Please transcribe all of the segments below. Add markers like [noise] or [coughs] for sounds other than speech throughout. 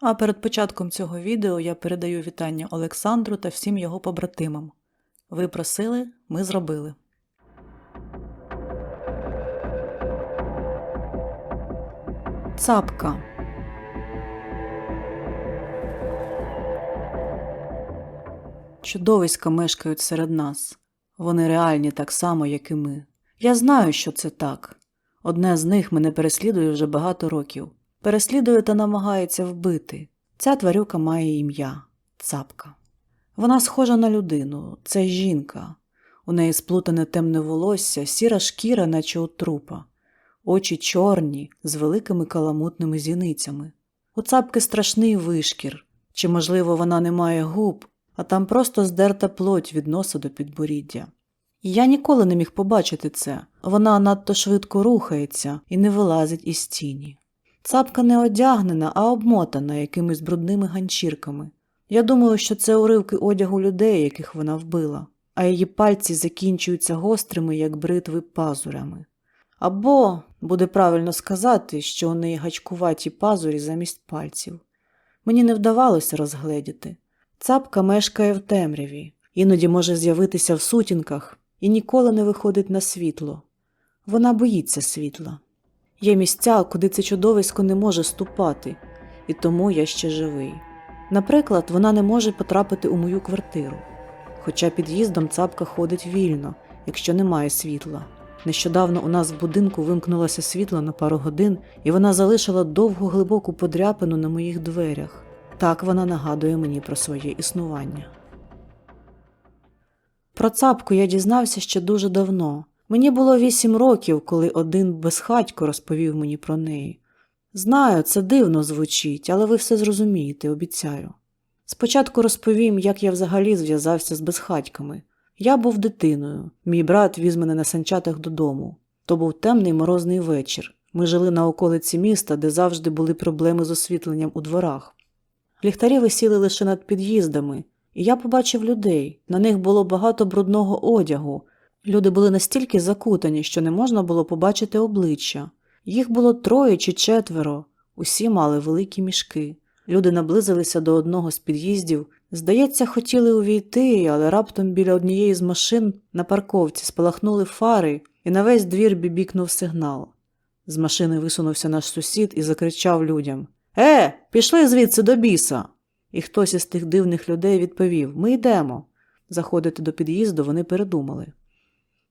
А перед початком цього відео я передаю вітання Олександру та всім його побратимам. Ви просили, ми зробили. Цапка. Чудовиська мешкають серед нас. Вони реальні так само, як і ми. Я знаю, що це так. Одне з них мене переслідує вже багато років. Переслідує та намагається вбити. Ця тварюка має ім'я цапка. Вона схожа на людину, це жінка. У неї сплутане темне волосся, сіра шкіра, наче у трупа, очі чорні, з великими каламутними зіницями. У цапки страшний вишкір, чи, можливо, вона не має губ, а там просто здерта плоть від носа до підборіддя. Я ніколи не міг побачити це. Вона надто швидко рухається і не вилазить із тіні. Цапка не одягнена, а обмотана якимись брудними ганчірками. Я думаю, що це уривки одягу людей, яких вона вбила, а її пальці закінчуються гострими, як бритви пазурями. Або, буде правильно сказати, що у неї гачкуваті пазурі замість пальців. Мені не вдавалося розгледіти. Цапка мешкає в темряві, іноді може з'явитися в сутінках і ніколи не виходить на світло. Вона боїться світла. Є місця, куди це чудовисько не може ступати, і тому я ще живий. Наприклад, вона не може потрапити у мою квартиру, хоча під'їздом цапка ходить вільно, якщо немає світла. Нещодавно у нас в будинку вимкнулося світло на пару годин, і вона залишила довгу глибоку подряпину на моїх дверях. Так вона нагадує мені про своє існування. Про цапку я дізнався ще дуже давно. Мені було вісім років, коли один безхатько розповів мені про неї. Знаю, це дивно звучить, але ви все зрозумієте, обіцяю. Спочатку розповім, як я взагалі зв'язався з безхатьками. Я був дитиною, мій брат віз мене на санчатах додому. То був темний морозний вечір. Ми жили на околиці міста, де завжди були проблеми з освітленням у дворах. Ліхтарі висіли лише над під'їздами, і я побачив людей. На них було багато брудного одягу. Люди були настільки закутані, що не можна було побачити обличчя. Їх було троє чи четверо, усі мали великі мішки. Люди наблизилися до одного з під'їздів. Здається, хотіли увійти, але раптом біля однієї з машин на парковці спалахнули фари, і на весь двір бібікнув сигнал. З машини висунувся наш сусід і закричав людям Е, пішли звідси до біса. І хтось із тих дивних людей відповів Ми йдемо. Заходити до під'їзду вони передумали.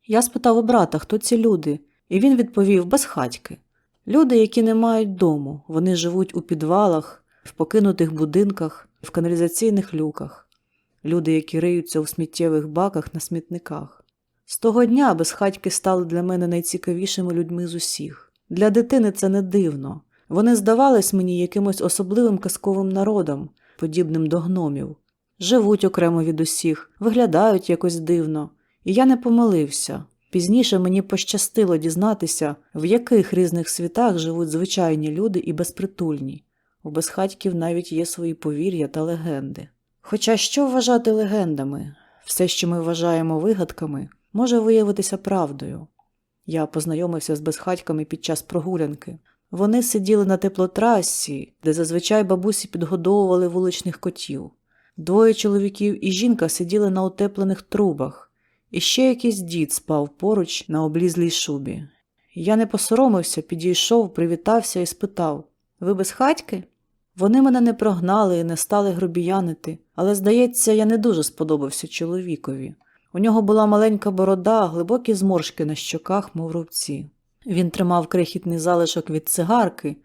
Я спитав у брата, хто ці люди, і він відповів безхатьки. Люди, які не мають дому, вони живуть у підвалах, в покинутих будинках, в каналізаційних люках. Люди, які риються у сміттєвих баках на смітниках. З того дня безхатьки стали для мене найцікавішими людьми з усіх. Для дитини це не дивно. Вони здавались мені якимось особливим казковим народом, подібним до гномів. Живуть окремо від усіх, виглядають якось дивно. І я не помилився. Пізніше мені пощастило дізнатися, в яких різних світах живуть звичайні люди і безпритульні. У безхатьків навіть є свої повір'я та легенди. Хоча що вважати легендами? Все, що ми вважаємо вигадками, може виявитися правдою. Я познайомився з безхатьками під час прогулянки. Вони сиділи на теплотрасі, де зазвичай бабусі підгодовували вуличних котів. Двоє чоловіків і жінка сиділи на утеплених трубах, і ще якийсь дід спав поруч на облізлій шубі. Я не посоромився, підійшов, привітався і спитав Ви безхатьки? Вони мене не прогнали і не стали грубіянити, але, здається, я не дуже сподобався чоловікові. У нього була маленька борода, глибокі зморшки на щоках, мов рубці. Він тримав крихітний залишок від цигарки,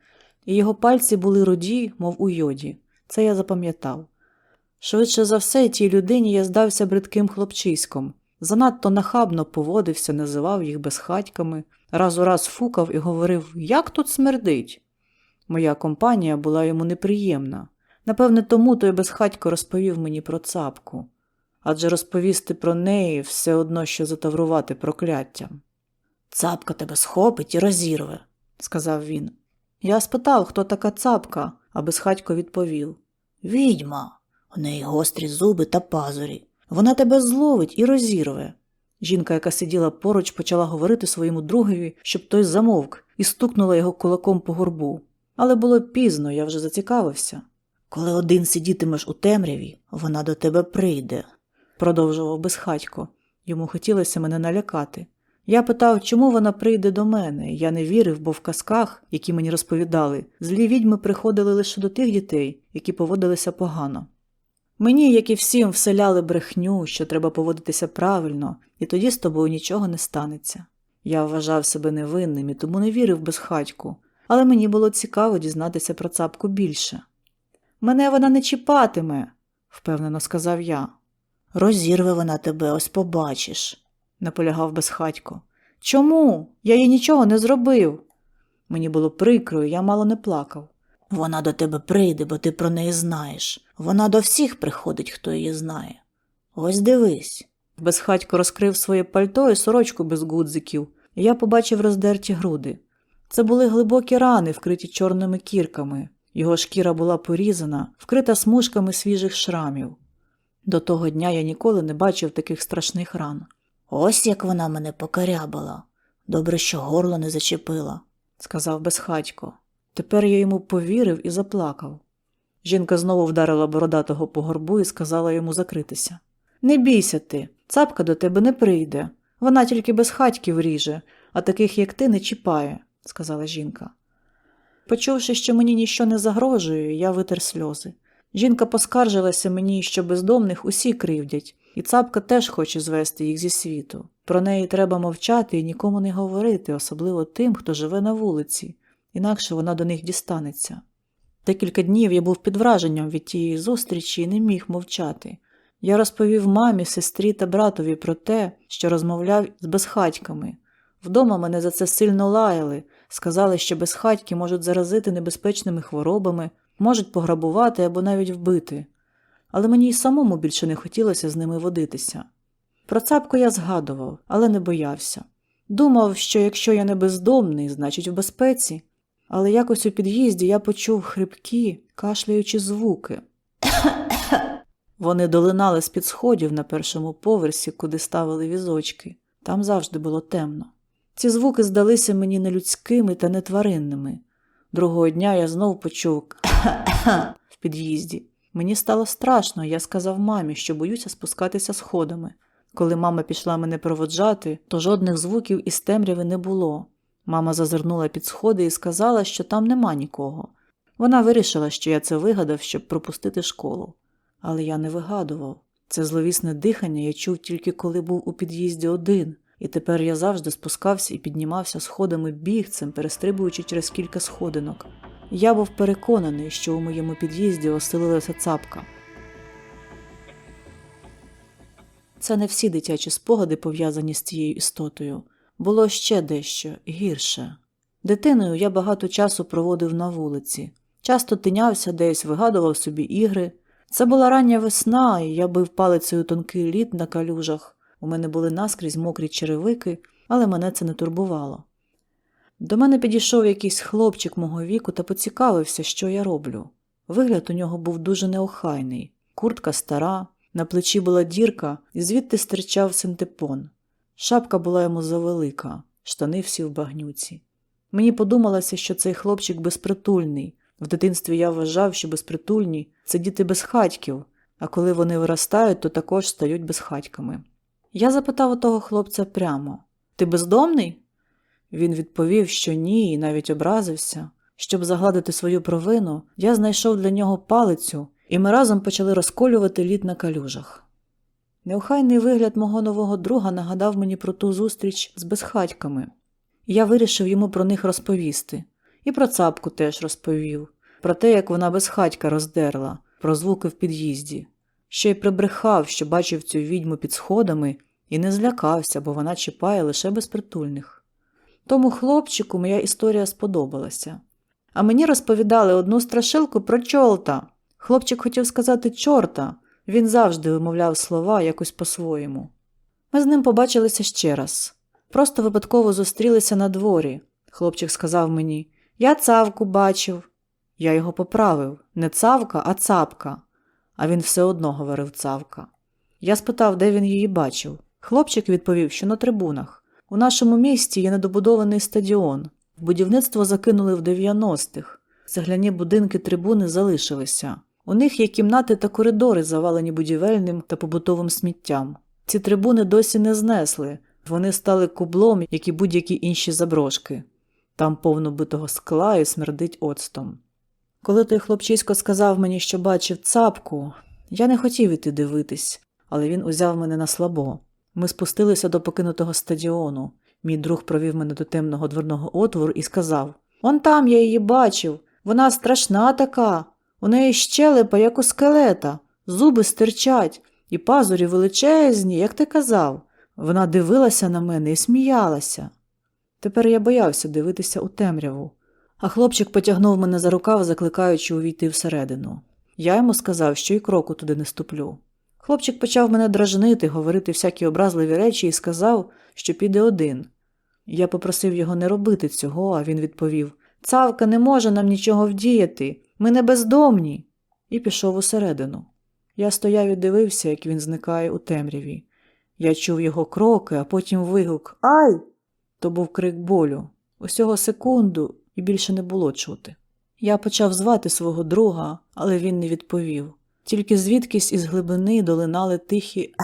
і його пальці були руді, мов у йоді. Це я запам'ятав. Швидше за все, тій людині я здався бридким хлопчиськом. Занадто нахабно поводився, називав їх безхатьками, раз у раз фукав і говорив Як тут смердить? Моя компанія була йому неприємна. Напевне, тому той безхатько розповів мені про цапку. Адже розповісти про неї все одно, що затаврувати прокляттям. Цапка тебе схопить і розірве, сказав він. Я спитав, хто така цапка, а безхатько відповів Відьма. У неї гострі зуби та пазурі. Вона тебе зловить і розірве. Жінка, яка сиділа поруч, почала говорити своєму другові, щоб той замовк, і стукнула його кулаком по горбу. Але було пізно, я вже зацікавився. Коли один сидітимеш у темряві, вона до тебе прийде. продовжував безхатько. Йому хотілося мене налякати. Я питав, чому вона прийде до мене. Я не вірив, бо в казках, які мені розповідали, злі відьми приходили лише до тих дітей, які поводилися погано. Мені, як і всім, вселяли брехню, що треба поводитися правильно, і тоді з тобою нічого не станеться. Я вважав себе невинним і тому не вірив безхатьку, але мені було цікаво дізнатися про цапку більше. Мене вона не чіпатиме, впевнено сказав я. Розірве вона тебе, ось побачиш. наполягав безхатько. Чому? Я їй нічого не зробив. Мені було прикро, я мало не плакав. Вона до тебе прийде, бо ти про неї знаєш. Вона до всіх приходить, хто її знає. Ось дивись. Безхатько розкрив своє пальто і сорочку без гудзиків, я побачив роздерті груди. Це були глибокі рани, вкриті чорними кірками. Його шкіра була порізана, вкрита смужками свіжих шрамів. До того дня я ніколи не бачив таких страшних ран, Ось як вона мене покарябала. Добре, що горло не зачепила. сказав безхатько. Тепер я йому повірив і заплакав. Жінка знову вдарила бородатого по горбу і сказала йому закритися. Не бійся ти, цапка до тебе не прийде. Вона тільки безхатьків ріже, а таких, як ти, не чіпає, сказала жінка. Почувши, що мені ніщо не загрожує, я витер сльози. Жінка поскаржилася мені, що бездомних усі кривдять, і цапка теж хоче звести їх зі світу. Про неї треба мовчати і нікому не говорити, особливо тим, хто живе на вулиці, інакше вона до них дістанеться. Декілька днів я був під враженням від тієї зустрічі і не міг мовчати. Я розповів мамі, сестрі та братові про те, що розмовляв з безхатьками. Вдома мене за це сильно лаяли, сказали, що безхатьки можуть заразити небезпечними хворобами, можуть пограбувати або навіть вбити. Але мені й самому більше не хотілося з ними водитися. Про цапку я згадував, але не боявся. Думав, що якщо я не бездомний, значить в безпеці. Але якось у під'їзді я почув хрипкі, кашляючі звуки. Вони долинали з-під сходів на першому поверсі, куди ставили візочки. Там завжди було темно. Ці звуки здалися мені нелюдськими та нетваринними. Другого дня я знов почув в під'їзді. Мені стало страшно, я сказав мамі, що боюся спускатися сходами. Коли мама пішла мене проводжати, то жодних звуків із темряви не було. Мама зазирнула під сходи і сказала, що там нема нікого. Вона вирішила, що я це вигадав, щоб пропустити школу. Але я не вигадував. Це зловісне дихання я чув тільки коли був у під'їзді один, і тепер я завжди спускався і піднімався сходами бігцем, перестрибуючи через кілька сходинок. Я був переконаний, що у моєму під'їзді оселилася цапка. Це не всі дитячі спогади пов'язані з цією істотою. Було ще дещо гірше. Дитиною я багато часу проводив на вулиці, часто тинявся десь, вигадував собі ігри. Це була рання весна, і я бив палицею тонкий лід на калюжах. У мене були наскрізь мокрі черевики, але мене це не турбувало. До мене підійшов якийсь хлопчик мого віку та поцікавився, що я роблю. Вигляд у нього був дуже неохайний, куртка стара, на плечі була дірка, і звідти стирчав синтепон. Шапка була йому завелика, штани всі в багнюці. Мені подумалося, що цей хлопчик безпритульний. В дитинстві я вважав, що безпритульні це діти безхатьків, а коли вони виростають, то також стають безхатьками. Я запитав у того хлопця прямо Ти бездомний? Він відповів, що ні, і навіть образився. Щоб загладити свою провину, я знайшов для нього палицю, і ми разом почали розколювати лід на калюжах. Неохайний вигляд мого нового друга нагадав мені про ту зустріч з безхатьками, я вирішив йому про них розповісти. І про цапку теж розповів, про те, як вона безхатька роздерла, про звуки в під'їзді. Ще й прибрехав, що бачив цю відьму під сходами, і не злякався, бо вона чіпає лише безпритульних. Тому хлопчику моя історія сподобалася. А мені розповідали одну страшилку про чолта. Хлопчик хотів сказати чорта, він завжди вимовляв слова якось по-своєму. Ми з ним побачилися ще раз. Просто випадково зустрілися на дворі. Хлопчик сказав мені Я цавку бачив. Я його поправив не цавка, а цапка. А він все одно говорив цавка. Я спитав, де він її бачив. Хлопчик відповів, що на трибунах. У нашому місті є недобудований стадіон. Будівництво закинули в 90-х. Цегляні будинки трибуни залишилися. У них є кімнати та коридори, завалені будівельним та побутовим сміттям. Ці трибуни досі не знесли, вони стали кублом, як і будь-які інші заброшки. Там повно битого скла і смердить оцтом. Коли той хлопчисько сказав мені, що бачив цапку, я не хотів іти дивитись, але він узяв мене на слабо. Ми спустилися до покинутого стадіону. Мій друг провів мене до темного дверного отвору і сказав: Он там я її бачив. Вона страшна така. У неї щелепа, як у скелета, зуби стирчать, і пазурі величезні, як ти казав. Вона дивилася на мене і сміялася. Тепер я боявся дивитися у темряву, а хлопчик потягнув мене за рукав, закликаючи увійти всередину. Я йому сказав, що й кроку туди не ступлю. Хлопчик почав мене дражнити, говорити всякі образливі речі і сказав, що піде один. Я попросив його не робити цього, а він відповів Цавка не може нам нічого вдіяти, ми не бездомні. І пішов усередину. Я стояв і дивився, як він зникає у темряві. Я чув його кроки, а потім вигук Ай! То був крик болю. Усього секунду і більше не було чути. Я почав звати свого друга, але він не відповів. Тільки звідкись із глибини долинали тихі.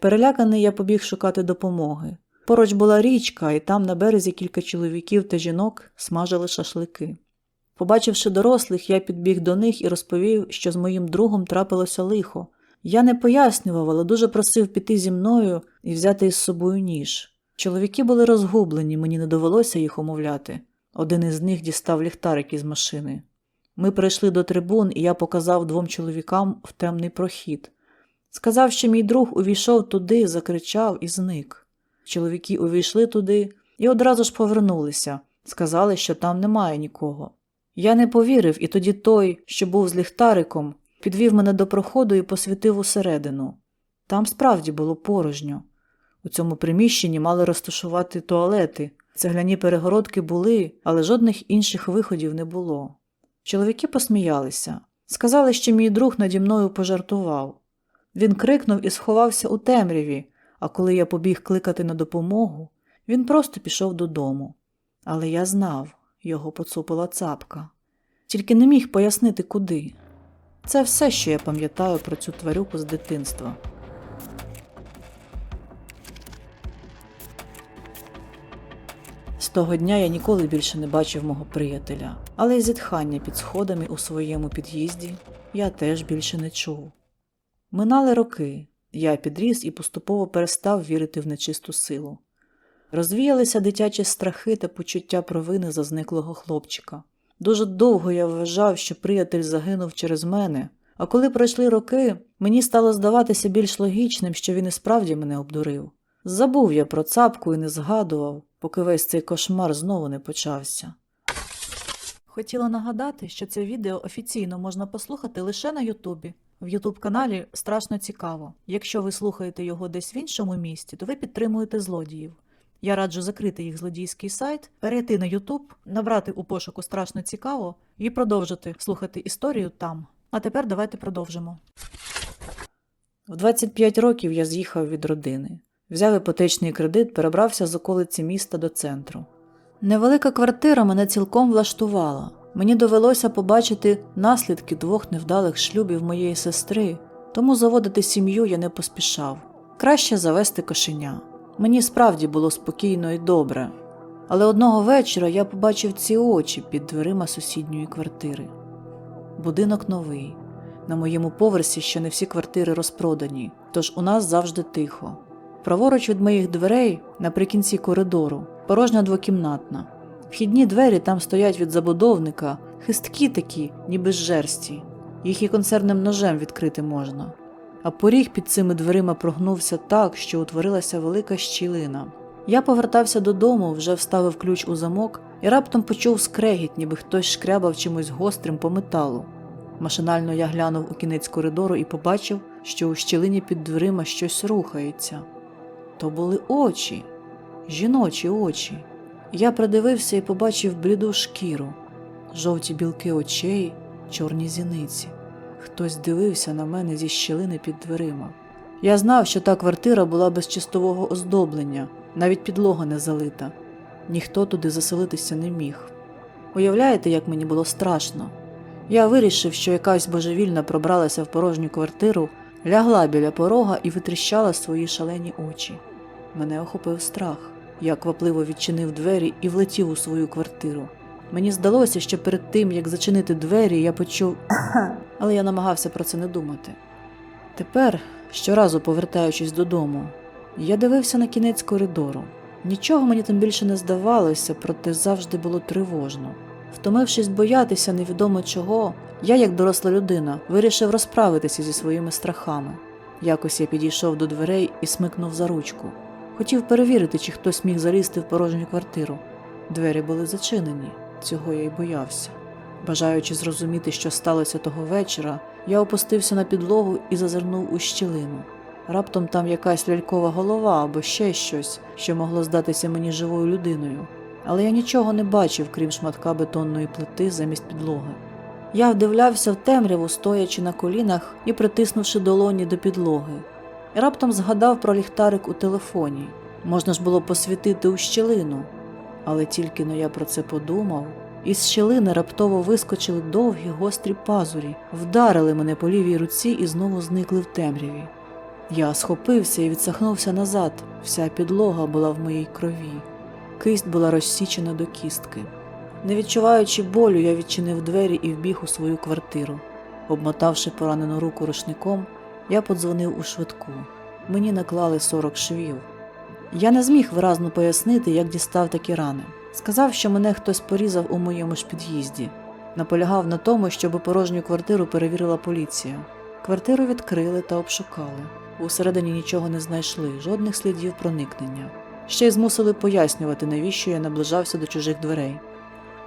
Переляканий я побіг шукати допомоги. Поруч була річка, і там на березі кілька чоловіків та жінок смажили шашлики. Побачивши дорослих, я підбіг до них і розповів, що з моїм другом трапилося лихо. Я не пояснював, але дуже просив піти зі мною і взяти із собою ніж. Чоловіки були розгублені, мені не довелося їх умовляти. Один із них дістав ліхтарик із машини. Ми прийшли до трибун, і я показав двом чоловікам в темний прохід. Сказав, що мій друг увійшов туди, закричав і зник. Чоловіки увійшли туди і одразу ж повернулися, сказали, що там немає нікого. Я не повірив, і тоді той, що був з ліхтариком, підвів мене до проходу і посвітив усередину. Там справді було порожньо. У цьому приміщенні мали розташувати туалети. Цегляні перегородки були, але жодних інших виходів не було. Чоловіки посміялися. Сказали, що мій друг наді мною пожартував. Він крикнув і сховався у темряві, а коли я побіг кликати на допомогу, він просто пішов додому. Але я знав, його поцупила цапка. Тільки не міг пояснити, куди. Це все, що я пам'ятаю про цю тварюку з дитинства. З того дня я ніколи більше не бачив мого приятеля, але й зітхання під сходами у своєму під'їзді я теж більше не чув. Минали роки, я підріс і поступово перестав вірити в нечисту силу. Розвіялися дитячі страхи та почуття провини за зниклого хлопчика. Дуже довго я вважав, що приятель загинув через мене, а коли пройшли роки, мені стало здаватися більш логічним, що він і справді мене обдурив. Забув я про цапку і не згадував, поки весь цей кошмар знову не почався. Хотіла нагадати, що це відео офіційно можна послухати лише на Ютубі. В Ютуб каналі страшно цікаво. Якщо ви слухаєте його десь в іншому місті, то ви підтримуєте злодіїв. Я раджу закрити їх злодійський сайт, перейти на Ютуб, набрати у пошуку страшно цікаво і продовжити слухати історію там. А тепер давайте продовжимо. В 25 років я з'їхав від родини. Взяв іпотечний кредит, перебрався з околиці міста до центру. Невелика квартира мене цілком влаштувала. Мені довелося побачити наслідки двох невдалих шлюбів моєї сестри, тому заводити сім'ю я не поспішав. Краще завести кошеня. Мені справді було спокійно і добре. Але одного вечора я побачив ці очі під дверима сусідньої квартири. Будинок новий. На моєму поверсі ще не всі квартири розпродані, тож у нас завжди тихо. Праворуч від моїх дверей, наприкінці коридору, порожня двокімнатна. Вхідні двері там стоять від забудовника, хисткі такі, ніби з жерсті. Їх і консервним ножем відкрити можна. А поріг під цими дверима прогнувся так, що утворилася велика щілина. Я повертався додому, вже вставив ключ у замок і раптом почув скрегіт, ніби хтось шкрябав чимось гострим по металу. Машинально я глянув у кінець коридору і побачив, що у щілині під дверима щось рухається. То були очі, жіночі очі. Я придивився і побачив бліду шкіру, жовті білки очей, чорні зіниці. Хтось дивився на мене зі щілини під дверима. Я знав, що та квартира була без чистового оздоблення, навіть підлога не залита. Ніхто туди заселитися не міг. Уявляєте, як мені було страшно? Я вирішив, що якась божевільна пробралася в порожню квартиру, лягла біля порога і витріщала свої шалені очі. Мене охопив страх. Я квапливо відчинив двері і влетів у свою квартиру. Мені здалося, що перед тим, як зачинити двері, я почув, [coughs] але я намагався про це не думати. Тепер, щоразу повертаючись додому, я дивився на кінець коридору. Нічого мені тим більше не здавалося, проте завжди було тривожно. Втомившись боятися невідомо чого, я, як доросла людина, вирішив розправитися зі своїми страхами. Якось я підійшов до дверей і смикнув за ручку. Хотів перевірити, чи хтось міг залізти в порожню квартиру. Двері були зачинені, цього я й боявся. Бажаючи зрозуміти, що сталося того вечора, я опустився на підлогу і зазирнув у щілину. Раптом там якась лялькова голова або ще щось, що могло здатися мені живою людиною. Але я нічого не бачив, крім шматка бетонної плити замість підлоги. Я вдивлявся в темряву, стоячи на колінах і притиснувши долоні до підлоги. І раптом згадав про ліхтарик у телефоні. Можна ж було посвітити у щілину. Але тільки но я про це подумав, із щілини раптово вискочили довгі гострі пазурі, вдарили мене по лівій руці і знову зникли в темряві. Я схопився і відсахнувся назад. Вся підлога була в моїй крові. Кисть була розсічена до кістки. Не відчуваючи болю, я відчинив двері і вбіг у свою квартиру. Обмотавши поранену руку рушником, я подзвонив у швидку. Мені наклали 40 швів. Я не зміг виразно пояснити, як дістав такі рани. Сказав, що мене хтось порізав у моєму ж під'їзді. Наполягав на тому, щоб порожню квартиру перевірила поліція. Квартиру відкрили та обшукали. Усередині нічого не знайшли, жодних слідів проникнення. Ще й змусили пояснювати, навіщо я наближався до чужих дверей.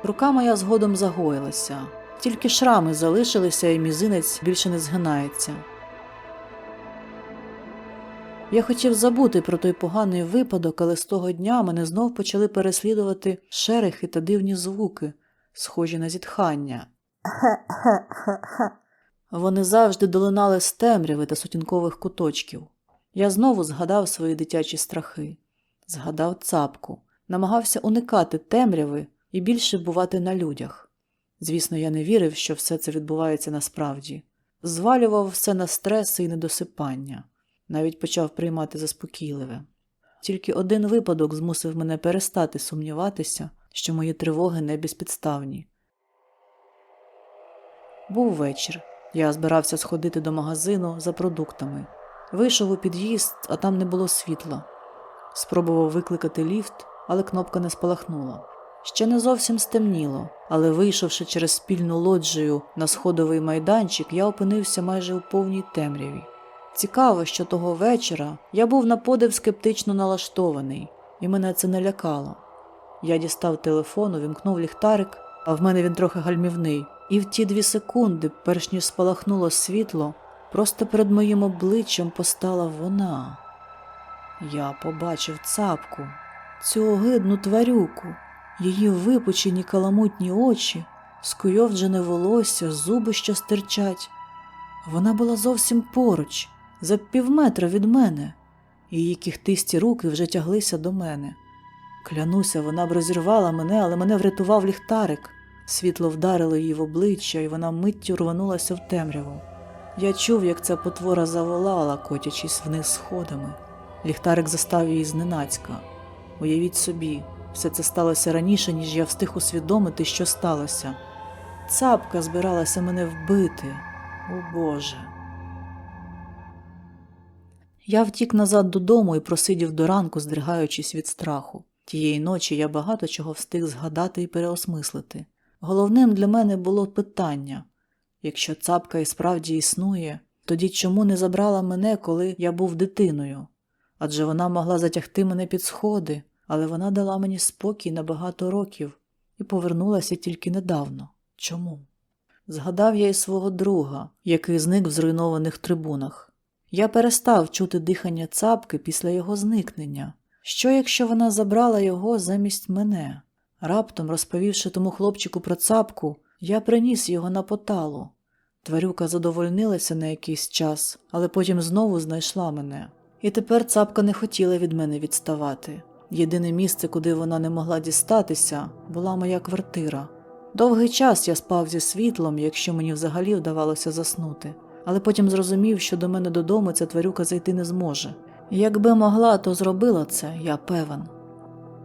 Рука моя згодом загоїлася, тільки шрами залишилися, і мізинець більше не згинається. Я хотів забути про той поганий випадок, але з того дня мене знов почали переслідувати шерехи та дивні звуки, схожі на зітхання. Вони завжди долинали з темряви та сутінкових куточків. Я знову згадав свої дитячі страхи, згадав цапку, намагався уникати темряви і більше бувати на людях. Звісно, я не вірив, що все це відбувається насправді, звалював все на стреси і недосипання, навіть почав приймати заспокійливе. Тільки один випадок змусив мене перестати сумніватися, що мої тривоги не безпідставні. Був вечір. Я збирався сходити до магазину за продуктами. Вийшов у під'їзд, а там не було світла. Спробував викликати ліфт, але кнопка не спалахнула. Ще не зовсім стемніло, але вийшовши через спільну лоджію на сходовий майданчик, я опинився майже у повній темряві. Цікаво, що того вечора я був на подив скептично налаштований, і мене це не лякало. Я дістав телефон, увімкнув ліхтарик, а в мене він трохи гальмівний. І в ті дві секунди, перш ніж спалахнуло світло, просто перед моїм обличчям постала вона. Я побачив цапку, цю огидну тварюку, її випучені каламутні очі, скуйовджене волосся, зуби, що стирчать. Вона була зовсім поруч, за півметра від мене, її кіхтисті руки вже тяглися до мене. Клянуся, вона б розірвала мене, але мене врятував ліхтарик. Світло вдарило її в обличчя, і вона миттю рванулася в темряву. Я чув, як ця потвора заволала, котячись вниз сходами. Ліхтарик застав її зненацька. Уявіть собі, все це сталося раніше, ніж я встиг усвідомити, що сталося. Цапка збиралася мене вбити. О Боже. Я втік назад додому і просидів до ранку, здригаючись від страху. Тієї ночі я багато чого встиг згадати і переосмислити. Головним для мене було питання якщо цапка і справді існує, тоді чому не забрала мене, коли я був дитиною? Адже вона могла затягти мене під сходи, але вона дала мені спокій на багато років і повернулася тільки недавно. Чому? Згадав я і свого друга, який зник в зруйнованих трибунах. Я перестав чути дихання цапки після його зникнення. Що, якщо вона забрала його замість мене? Раптом, розповівши тому хлопчику про цапку, я приніс його на поталу. Тварюка задовольнилася на якийсь час, але потім знову знайшла мене. І тепер цапка не хотіла від мене відставати. Єдине місце, куди вона не могла дістатися, була моя квартира. Довгий час я спав зі світлом, якщо мені взагалі вдавалося заснути, але потім зрозумів, що до мене додому ця тварюка зайти не зможе. Якби могла, то зробила це, я певен.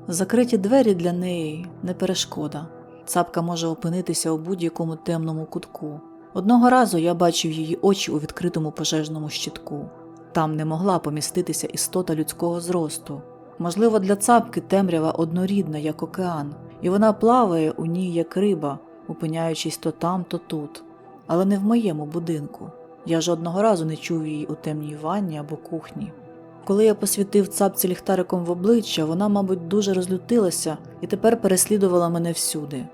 Закриті двері для неї не перешкода. Цапка може опинитися у будь-якому темному кутку. Одного разу я бачив її очі у відкритому пожежному щитку. Там не могла поміститися істота людського зросту. Можливо, для цапки темрява однорідна, як океан, і вона плаває у ній, як риба, опиняючись то там, то тут. Але не в моєму будинку. Я жодного разу не чув її у темній ванні або кухні. Коли я посвітив цапці ліхтариком в обличчя, вона, мабуть, дуже розлютилася і тепер переслідувала мене всюди.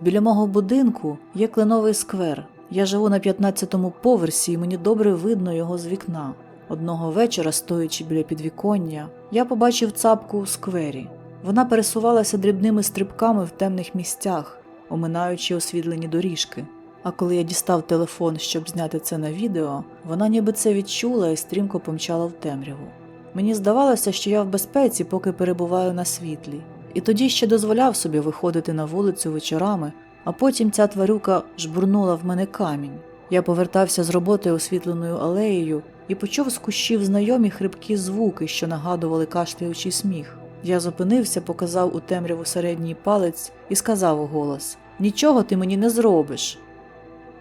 Біля мого будинку є кленовий сквер. Я живу на 15-му поверсі, і мені добре видно його з вікна. Одного вечора, стоячи біля підвіконня, я побачив цапку у сквері. Вона пересувалася дрібними стрибками в темних місцях, оминаючи освітлені доріжки. А коли я дістав телефон, щоб зняти це на відео, вона ніби це відчула і стрімко помчала в темряву. Мені здавалося, що я в безпеці, поки перебуваю на світлі, і тоді ще дозволяв собі виходити на вулицю вечорами, а потім ця тварюка жбурнула в мене камінь. Я повертався з роботи освітленою алеєю і почув з кущів знайомі хрипкі звуки, що нагадували кашляючий сміх. Я зупинився, показав у темряву середній палець і сказав у голос: Нічого ти мені не зробиш.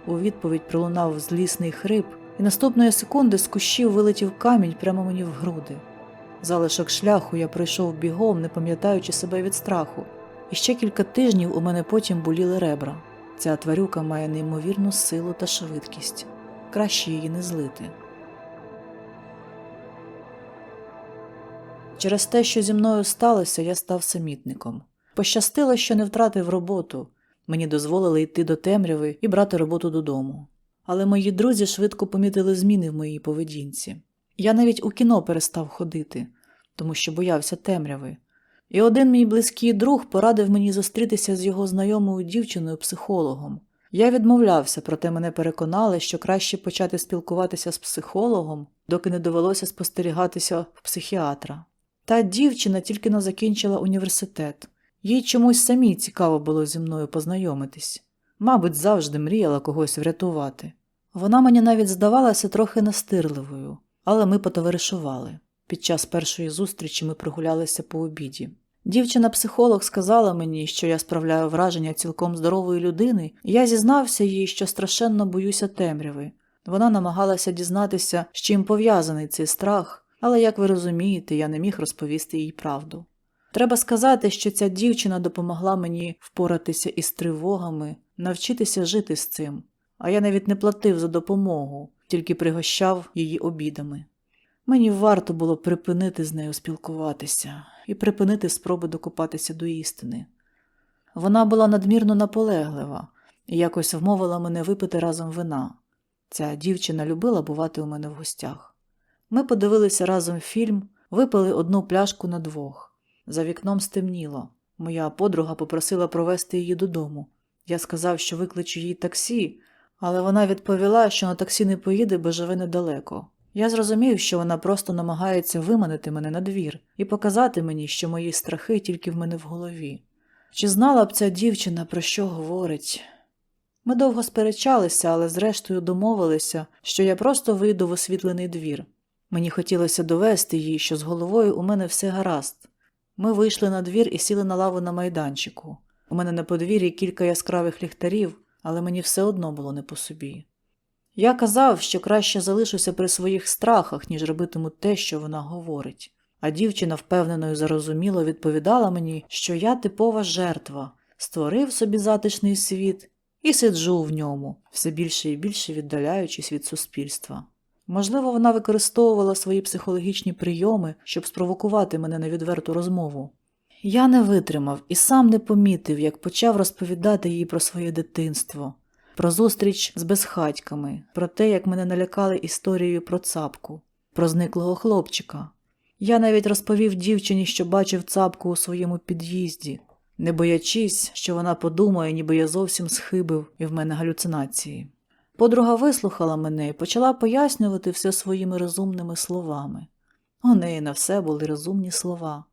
У відповідь пролунав злісний хрип, і наступної секунди з кущів вилетів камінь прямо мені в груди. Залишок шляху я пройшов бігом, не пам'ятаючи себе від страху, і ще кілька тижнів у мене потім боліли ребра. Ця тварюка має неймовірну силу та швидкість. Краще її не злити. Через те, що зі мною сталося, я став самітником. Пощастило, що не втратив роботу. Мені дозволили йти до темряви і брати роботу додому. Але мої друзі швидко помітили зміни в моїй поведінці. Я навіть у кіно перестав ходити, тому що боявся темряви. І один мій близький друг порадив мені зустрітися з його знайомою дівчиною-психологом. Я відмовлявся, проте мене переконали, що краще почати спілкуватися з психологом, доки не довелося спостерігатися в психіатра. Та дівчина тільки но закінчила університет. Їй чомусь самій цікаво було зі мною познайомитись. Мабуть, завжди мріяла когось врятувати. Вона мені навіть здавалася трохи настирливою, але ми потоваришували. Під час першої зустрічі ми прогулялися по обіді. Дівчина-психолог сказала мені, що я справляю враження цілком здорової людини, і я зізнався їй, що страшенно боюся темряви. Вона намагалася дізнатися, з чим пов'язаний цей страх, але, як ви розумієте, я не міг розповісти їй правду. Треба сказати, що ця дівчина допомогла мені впоратися із тривогами, навчитися жити з цим, а я навіть не платив за допомогу, тільки пригощав її обідами. Мені варто було припинити з нею спілкуватися і припинити спроби докопатися до істини. Вона була надмірно наполеглива і якось вмовила мене випити разом вина. Ця дівчина любила бувати у мене в гостях. Ми подивилися разом фільм, випили одну пляшку на двох. За вікном стемніло. Моя подруга попросила провести її додому. Я сказав, що викличу їй таксі, але вона відповіла, що на таксі не поїде, бо живе недалеко. Я зрозумів, що вона просто намагається виманити мене на двір і показати мені, що мої страхи тільки в мене в голові. Чи знала б ця дівчина, про що говорить? Ми довго сперечалися, але зрештою домовилися, що я просто вийду в освітлений двір. Мені хотілося довести їй, що з головою у мене все гаразд. Ми вийшли на двір і сіли на лаву на майданчику. У мене на подвір'ї кілька яскравих ліхтарів, але мені все одно було не по собі. Я казав, що краще залишуся при своїх страхах, ніж робитиму те, що вона говорить. А дівчина впевнено і зарозуміло відповідала мені, що я типова жертва, створив собі затишний світ і сиджу в ньому, все більше і більше віддаляючись від суспільства. Можливо, вона використовувала свої психологічні прийоми, щоб спровокувати мене на відверту розмову. Я не витримав і сам не помітив, як почав розповідати їй про своє дитинство, про зустріч з безхатьками, про те, як мене налякали історією про цапку, про зниклого хлопчика. Я навіть розповів дівчині, що бачив цапку у своєму під'їзді, не боячись, що вона подумає, ніби я зовсім схибив і в мене галюцинації. Подруга вислухала мене і почала пояснювати все своїми розумними словами. У неї на все були розумні слова.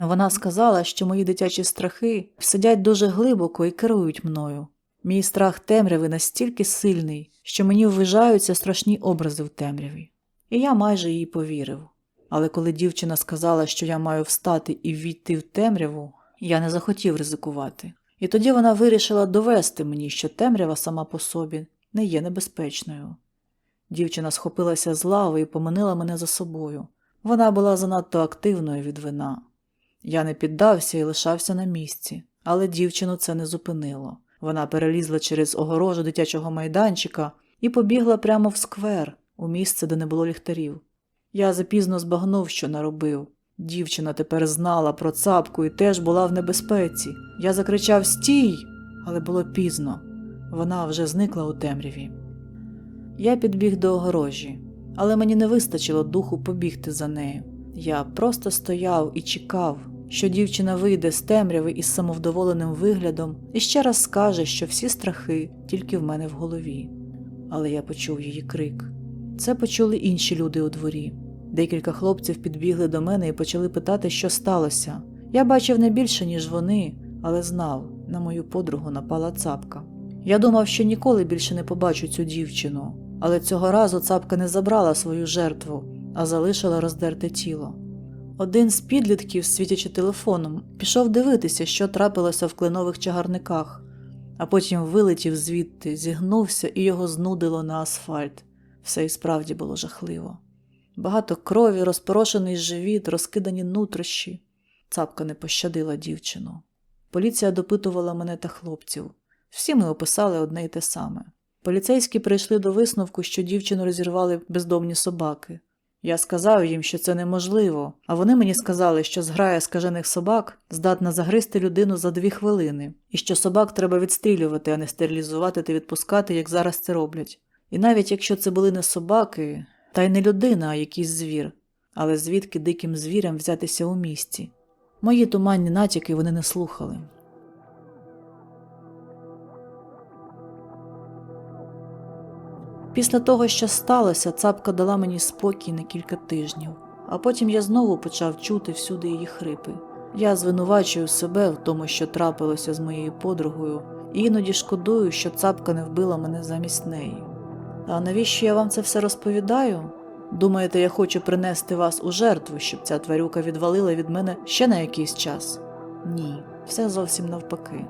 Вона сказала, що мої дитячі страхи сидять дуже глибоко і керують мною, Мій страх темряви настільки сильний, що мені ввижаються страшні образи в темряві. І я майже їй повірив. Але коли дівчина сказала, що я маю встати і ввійти в темряву, я не захотів ризикувати. І тоді вона вирішила довести мені, що темрява сама по собі не є небезпечною. Дівчина схопилася з лави і поманила мене за собою. Вона була занадто активною від вина. Я не піддався і лишався на місці, але дівчину це не зупинило. Вона перелізла через огорожу дитячого майданчика і побігла прямо в сквер, у місце, де не було ліхтарів. Я запізно збагнув, що наробив. Дівчина тепер знала про цапку і теж була в небезпеці. Я закричав Стій! Але було пізно. Вона вже зникла у темряві. Я підбіг до огорожі, але мені не вистачило духу побігти за нею. Я просто стояв і чекав, що дівчина вийде з темряви із самовдоволеним виглядом і ще раз скаже, що всі страхи тільки в мене в голові. Але я почув її крик. Це почули інші люди у дворі. Декілька хлопців підбігли до мене і почали питати, що сталося. Я бачив не більше, ніж вони, але знав, на мою подругу напала цапка. Я думав, що ніколи більше не побачу цю дівчину, але цього разу цапка не забрала свою жертву, а залишила роздерте тіло. Один з підлітків, світячи телефоном, пішов дивитися, що трапилося в кленових чагарниках, а потім вилетів звідти, зігнувся і його знудило на асфальт. Все і справді було жахливо. Багато крові, розпорошений живіт, розкидані нутрощі. Цапка не пощадила дівчину. Поліція допитувала мене та хлопців. Всі ми описали одне й те саме. Поліцейські прийшли до висновку, що дівчину розірвали бездомні собаки. Я сказав їм, що це неможливо, а вони мені сказали, що зграя скажених собак здатна загризти людину за дві хвилини, і що собак треба відстрілювати, а не стерилізувати та відпускати, як зараз це роблять. І навіть якщо це були не собаки, та й не людина, а якийсь звір, але звідки диким звірям взятися у місті? Мої туманні натяки вони не слухали. Після того, що сталося, цапка дала мені спокій на кілька тижнів, а потім я знову почав чути всюди її хрипи. Я звинувачую себе в тому, що трапилося з моєю подругою, і іноді шкодую, що цапка не вбила мене замість неї. А навіщо я вам це все розповідаю? Думаєте, я хочу принести вас у жертву, щоб ця тварюка відвалила від мене ще на якийсь час? Ні, все зовсім навпаки.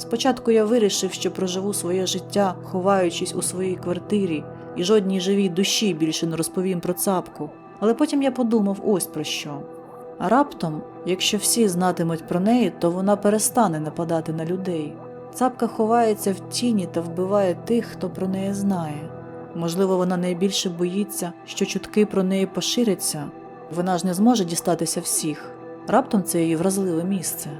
Спочатку я вирішив, що проживу своє життя, ховаючись у своїй квартирі, і жодній живій душі більше не розповім про цапку. Але потім я подумав ось про що. А раптом, якщо всі знатимуть про неї, то вона перестане нападати на людей. Цапка ховається в тіні та вбиває тих, хто про неї знає. Можливо, вона найбільше боїться, що чутки про неї поширяться. Вона ж не зможе дістатися всіх. Раптом це її вразливе місце.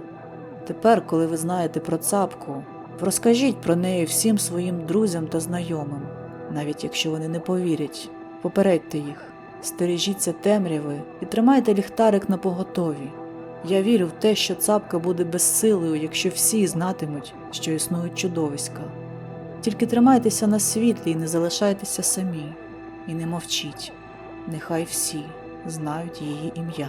Тепер, коли ви знаєте про цапку, розкажіть про неї всім своїм друзям та знайомим, навіть якщо вони не повірять. Попередьте їх, стережіться темряви і тримайте ліхтарик на поготові. Я вірю в те, що цапка буде безсилою, якщо всі знатимуть, що існують чудовиська. Тільки тримайтеся на світлі і не залишайтеся самі, і не мовчіть. Нехай всі знають її ім'я.